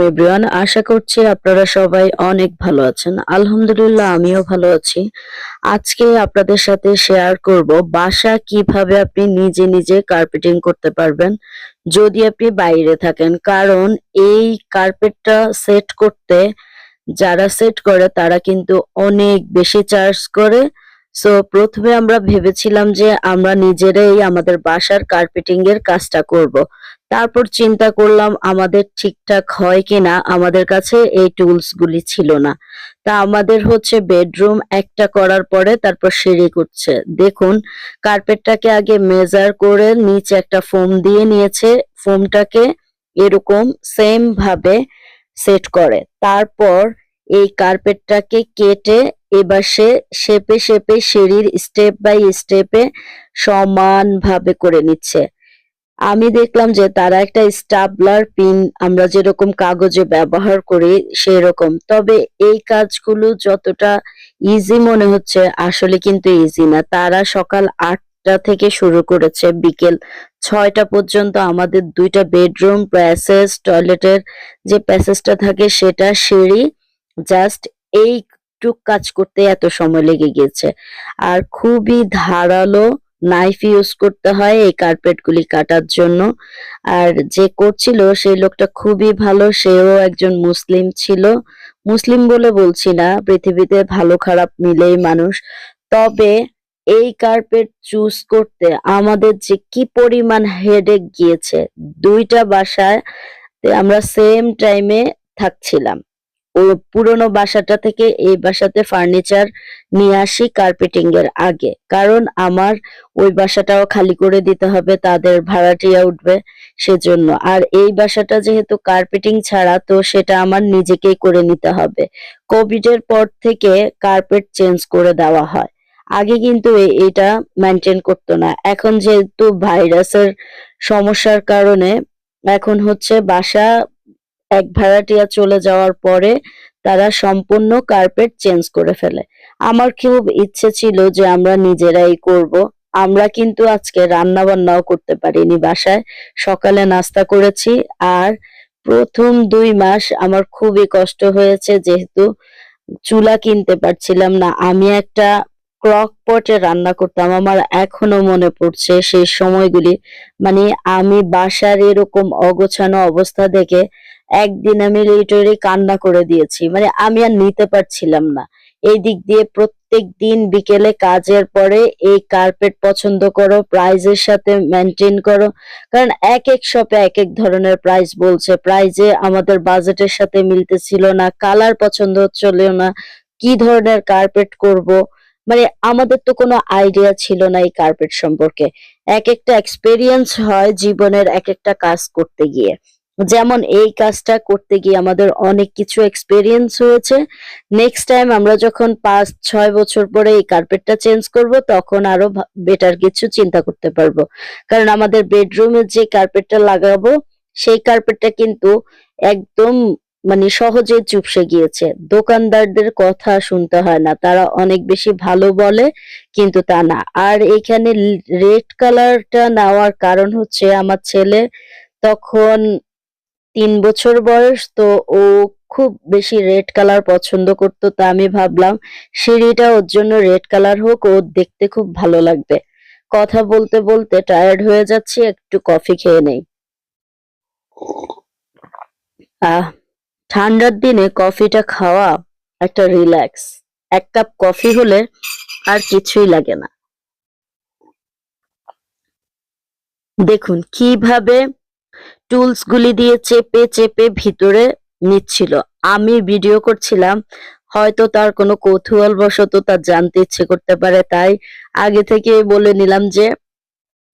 Everyone আশা করছি আপনারা সবাই অনেক ভালো আছেন। আলহামদুলিল্লাহ, আমিও ভালো আছি। আজকে আপনাদের সাথে শেয়ার করব বাসা কীভাবে আপনি নিজে নিজে কার্পেটিং করতে পারবেন, যদি আপনি বাইরে থাকেন। কারণ এই কার্পেটটা সেট করতে যারা সেট করে, তারা কিন্তু অনেক বেশি চার্জ করে। সো প্রথমে আমরা ভেবেছিলাম যে আমরা নিজেরাই আমাদের বাসার কার্পেটিং এর কাজটা করব। তারপর চিন্তা করলাম আমাদের ঠিকঠাক হয় কিনা, আমাদের কাছে এই টুলস গুলি ছিল না। তা আমাদের হচ্ছে বেডরুম একটা করার পরে তারপর সিঁড়ি করছে। দেখুন কার্পেটটাকে আগে মেজার করে নিচে একটা ফোম দিয়ে নিয়েছে। ফোমটাকে এরকম সেম ভাবে সেট করে। তারপর এই কার্পেটটাকে কেটে এবার সে শেপে শেপে সিঁড়ির স্টেপ বাই স্টেপে সমানভাবে করে নিচ্ছে। আমি দেখলাম যে তারা একটা স্টাবলার পিন, আমরা যেরকম কাগজে ব্যবহার করি সেরকম। তবে এই কাজগুলো যতটা ইজি মনে হচ্ছে, আসলে কিন্তু ইজি না। তারা সকাল আটটা থেকে শুরু করেছে, বিকেল ছয়টা পর্যন্ত আমাদের দুইটা বেডরুম প্যাসেজ টয়লেটের যে প্যাসেজটা থাকে সেটা সিঁড়ি, জাস্ট এইটুক কাজ করতে এত সময় লেগে গিয়েছে। আর খুবই ধারালো নাইফ ইউজ করতে হয় এই কার্পেট গুলি কাটার জন্য। আর যে করছিল সেই লোকটা খুবই ভালো, সেও একজন মুসলিম ছিল। মুসলিম বলে বলছি না, পৃথিবীতে ভালো খারাপ মিলেই মানুষ। তবে এই কার্পেট চুজ করতে আমাদের যে কি পরিমাণ হেডেক গিয়েছে, দুইটা বাসায় আমরা সেম টাইমে থাকছিলাম। ও পুরোনো বাসাটা থেকে এই বাসাতে ফার্নিচার নিয়ে আসি কার্পেটিং এর আগে। কারণ আমার ওই বাসাটাও খালি করে দিতে হবে, তাদের ভাড়াটিয়া উঠবে সেজন্য। আর এই বাসাটা যেহেতু কার্পেটিং ছাড়া, তো সেটা আমার নিজেকেই করে নিতে হবে। কোভিড এর পর থেকে কার্পেট চেঞ্জ করে দেওয়া হয়। আগে কিন্তু এটা মেনটেন করতো না। এখন যেহেতু ভাইরাসের সমস্যার কারণে, এখন হচ্ছে বাসা এক ভাড়াটিয়া চলে যাওয়ার পরে তারা সম্পূর্ণ কার্পেট চেঞ্জ করে ফেলে। আমার খুব ইচ্ছে ছিল যে আমরা নিজেরাই করব। আমরা কিন্তু আজকে রান্না বান্নাও করতে পারিনি বাসায়। সকালে নাস্তা করেছি আর প্রথম দুই মাস আমার খুবই কষ্ট হয়েছে যেহেতু চুলা কিনতে পারছিলাম না। আমি একটা ক্রক পটে রান্না করতাম। আমার এখনও মনে পড়ছে সেই সময়গুলি। মানে আমি বাসার এরকম অগোছানো অবস্থা দেখে একদিন আমি লিটারি কান্না করে দিয়েছি। মানে আমি আর নিতে পারছিলাম না। এই দিক দিয়ে প্রত্যেক দিন বিকেলে কাজের পরে এই কার্পেট পছন্দ করো প্রাইজের সাথে মেনটেন করো। কারণ এক এক শপে এক এক ধরনের প্রাইস বলছে। প্রাইজে আমাদের বাজেটের সাথে মিলতেছিল না কালার পছন্দ হচ্ছিল না, কি ধরনের কার্পেট করব? মানে আমাদের তো কোনো আইডিয়া ছিল না এই কার্পেট সম্পর্কে। এক একটা এক্সপেরিয়েন্স হয় জীবনের এক একটা কাজ করতে গিয়ে। যেমন এই কাজটা করতে গিয়ে আমাদের অনেক কিছু এক্সপেরিয়েন্স হয়েছে। নেক্সট টাইম আমরা যখন পাঁচ, ছয় বছর পরে এই কার্পেটটা চেঞ্জ করব, তখন আরও বেটার কিছু চিন্তা করতে পারব। কারণ আমাদের বেডরুমে যে কার্পেটটা লাগাবো, সেই কার্পেটটা কিন্তু একদম মানে সহজে চুপসে গিয়েছে। দোকানদারদের কথা শুনতে হয় না, তারা অনেক বেশি ভালো বলে, কিন্তু তা না। আর এখানে রেড কালারটা নেওয়ার কারণ হচ্ছে, আমার ছেলে তখন তিন বছর বয়স, তো ও খুব বেশি রেড কালার পছন্দ করতো, তা আমি ভাবলাম সিঁড়িটা ওর জন্য রেড কালার হোক, ও দেখতে খুব ভালো লাগবে। কথা বলতে বলতে টায়ার্ড হয়ে যাচ্ছি, একটু কফি খেয়ে নেই। আহ, ঠান্ডার দিনে কফিটা খাওয়া একটা রিল্যাক্স এক কাপ কফি হলে আর কিছুই লাগে না। দেখুন, কীভাবে টুলস গুলি দিয়ে চেপে চেপে ভিতরে নিচ্ছিল। আমি ভিডিও করছিলাম, হয়তো তার কোনো কৌতূহল বশত তার জানতে ইচ্ছে করতে পারে, তাই আগে থেকে বলে নিলাম যে,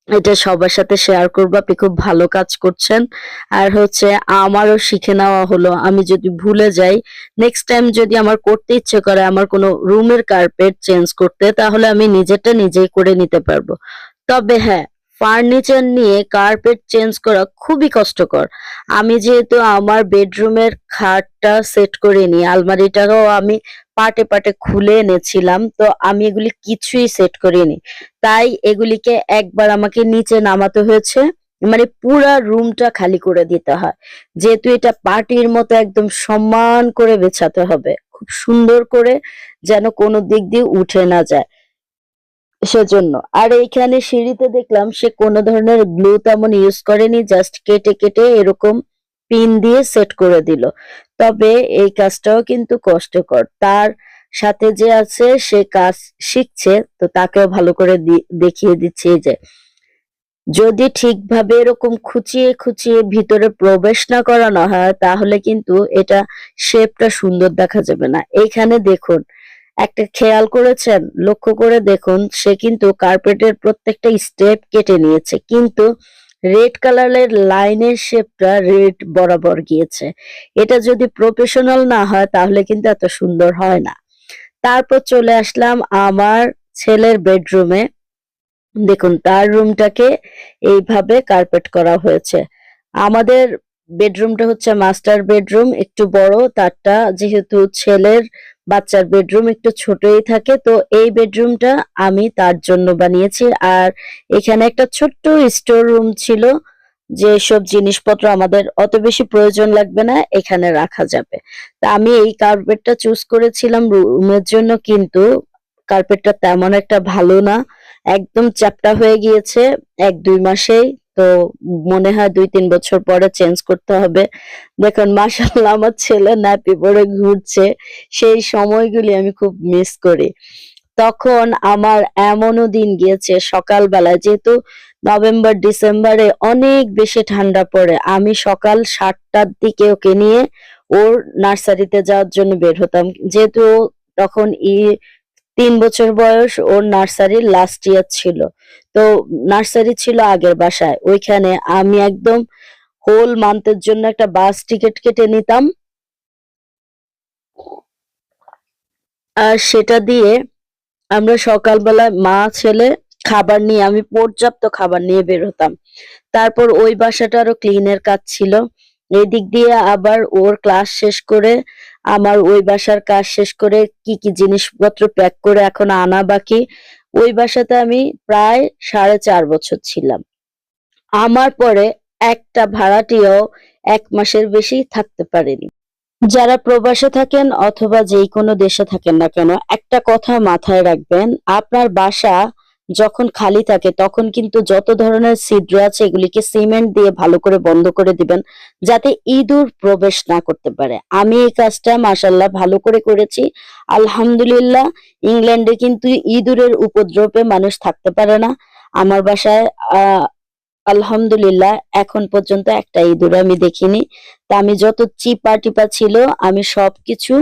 এটা সবার সাথে শেয়ার করব, আপনি খুব ভালো কাজ করছেন। আর হচ্ছে, আমারও শিখে নেওয়া হলো। আমি যদি ভুলে যাই নেক্সট টাইম যদি আমার করতে ইচ্ছে করে, আমার কোনো রুমের কার্পেট চেঞ্জ করতে, তাহলে আমি নিজেরটা নিজেই করে নিতে পারব। তবে হ্যাঁ ফার্নিচার নিয়ে কার্পেট চেঞ্জ করা খুবই কষ্টকর। আমি যেহেতু আমার বেডরুমের খাটটা সেট করে করিনি আলমারিটাও আমি পাটে পাটে খুলে এনেছিলাম, তো আমি এগুলি কিছুই সেট করিনি। তাই এগুলিকে একবার আমাকে নিচে নামাতে হয়েছে মানে পুরা রুমটা খালি করে দিতে হয়। যেহেতু এটা পার্টির মতো একদম সম্মান করে বেছাতে হবে, খুব সুন্দর করে যেন কোনো দিক দিয়ে উঠে না যায়। সেজন্য। আর এইখানে সিঁড়িতে দেখলাম সে কোনো ধরনের গ্লু তেমন ইউজ করেনি জাস্ট কেটে কেটে এরকম পিন দিয়ে সেট করে দিল। তবে এই কাজটাও কিন্তু কষ্টকর। তার সাথে যে আছে, সে কাজ শিখছে, তো তাকেও ভালো করে দেখিয়ে দিচ্ছে যে। যদি ঠিকভাবে এরকম খুঁচিয়ে খুঁচিয়ে ভিতরে প্রবেশ না করানো হয়, তাহলে কিন্তু এটা শেপটা সুন্দর দেখা যাবে না। এইখানে দেখুন একটা খেয়াল করেছেন? লক্ষ্য করে দেখুন, সে কিন্তু কার্পেটের প্রত্যেকটা স্টেপ কেটে নিয়েছে, কিন্তু রেড কালারের লাইনের শেপটা রেড বরাবর গিয়েছে। এটা যদি প্রফেশনাল না হয়, তাহলে কিন্তু এত সুন্দর হয় না। তারপর চলে আসলাম আমার ছেলের বেডরুমে। দেখুন, তার রুমটাকে এইভাবে কার্পেট করা হয়েছে। আমাদের বেডরুমটা হচ্ছে মাস্টার বেডরুম, একটু বড়, তারটা যেহেতু ছেলের বাচ্চার বেডরুম একটু ছোটই থাকে, তো এই বেডরুমটা আমি তার জন্য বানিয়েছি। আর এখানে একটা ছোট্ট স্টোর রুম ছিল, যে সব জিনিসপত্র আমাদের অত বেশি প্রয়োজন লাগবে না, এখানে রাখা যাবে। তা আমি এই কার্পেটটা চুজ করেছিলাম রুমের জন্য, কিন্তু কার্পেটটা তেমন একটা ভালো না, একদম চ্যাপ্টা হয়ে গিয়েছে, এক দুই মাসেই। তো মনে হয় দুই তিন বছর পরে চেঞ্জ করতে হবে। দেখুন, মাশাআল্লাহ, আমার ছেলে ন্যাপি পরে ঘুরছে। সেই সময়গুলি আমি খুব মিস করি। তখন আমার এমনও দিন গিয়েছে সকালবেলা যেহেতু নভেম্বর, ডিসেম্বরে অনেক বেশি ঠান্ডা পড়ে। আমি সকাল সাতটার দিকে ওকে নিয়ে ওর নার্সারিতে যাওয়ার জন্য বের হতাম। যেহেতু তখন ই তিন বছর বয়স, ওর নার্সারির লাস্ট ইয়ার ছিল। তো নার্সারি ছিল আগের বাসায়। ওইখানে আমি একদম হোল মান্থের জন্য একটা বাস টিকিট কেটে নিতাম। আর সেটা দিয়ে আমরা সকালবেলা মা, ছেলে খাবার নিয়ে, আমি পর্যাপ্ত খাবার নিয়ে বের হতাম। তারপর ওই বাসাটা বাসাটারও ক্লিনের কাজ ছিল। এই দিক দিয়ে আবার ওর ক্লাস শেষ করে, আমার ওই বাসার কাজ শেষ করে কি কি জিনিসপত্র প্যাক করে এখন আনা বাকি ওই বাসাতে আমি প্রায় সাড়ে চার বছর ছিলাম। আমার পরে একটা ভাড়াটিও এক মাসের বেশি থাকতে পারেনি। যারা প্রবাসে থাকেন অথবা যেই কোনো দেশে থাকেন না কেন, একটা কথা মাথায় রাখবেন, আপনার বাসা যখন খালি থাকে, তখন কিন্তু যত ধরনের ছিদ্র আছে, এগুলিকে সিমেন্ট দিয়ে ভালো করে বন্ধ করে দিবেন, যাতে ইঁদুর প্রবেশ না করতে পারে। আমি এই কাজটা মাসাল্লাহ ভালো করে করেছি। আলহামদুলিল্লাহ, ইংল্যান্ডে কিন্তু ইঁদুরের উপদ্রবে মানুষ থাকতে পারে না। আমার বাসায় আলহামদুলিল্লাহ, এখন পর্যন্ত একটা ইঁদুর আমি দেখিনি। তা আমি যত চিপা টিপা ছিল, আমি সবকিছু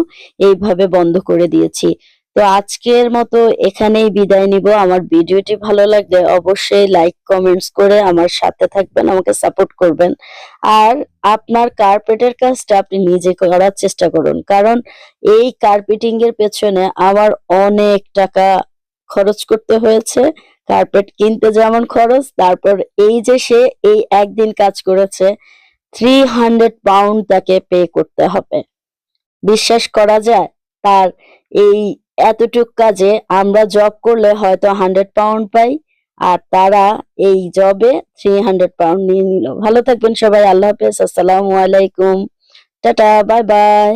এইভাবে বন্ধ করে দিয়েছি। তো আজকের মতো এখানেই বিদায় নিব। আমার ভিডিওটি ভালো লাগলে অবশ্যই লাইক কমেন্টস করে আমার সাথে থাকবেন, আমাকে সাপোর্ট করবেন। আর আপনার কার্পেটের কাজটা আপনি নিজে করার চেষ্টা করুন। কারণ এই কার্পেটিং এর পেছনে আমার অনেক টাকা খরচ করতে হয়েছে। কার্পেট কিনতে যেমন খরচ, তারপর এই যে সে এই একদিন কাজ করেছে থ্রি হান্ড্রেড পাউন্ড তাকে পে করতে হবে। বিশ্বাস করা যায়, তার এই এতটুক কাজে আমরা জব করলে হয়তো হান্ড্রেড পাউন্ড পাই, আর তারা এই জবে থ্রি হান্ড্রেড পাউন্ড নিয়ে নিল। ভালো থাকবেন সবাই, আল্লাহ হাফেজ, আসসালামু আলাইকুম। Tata bye bye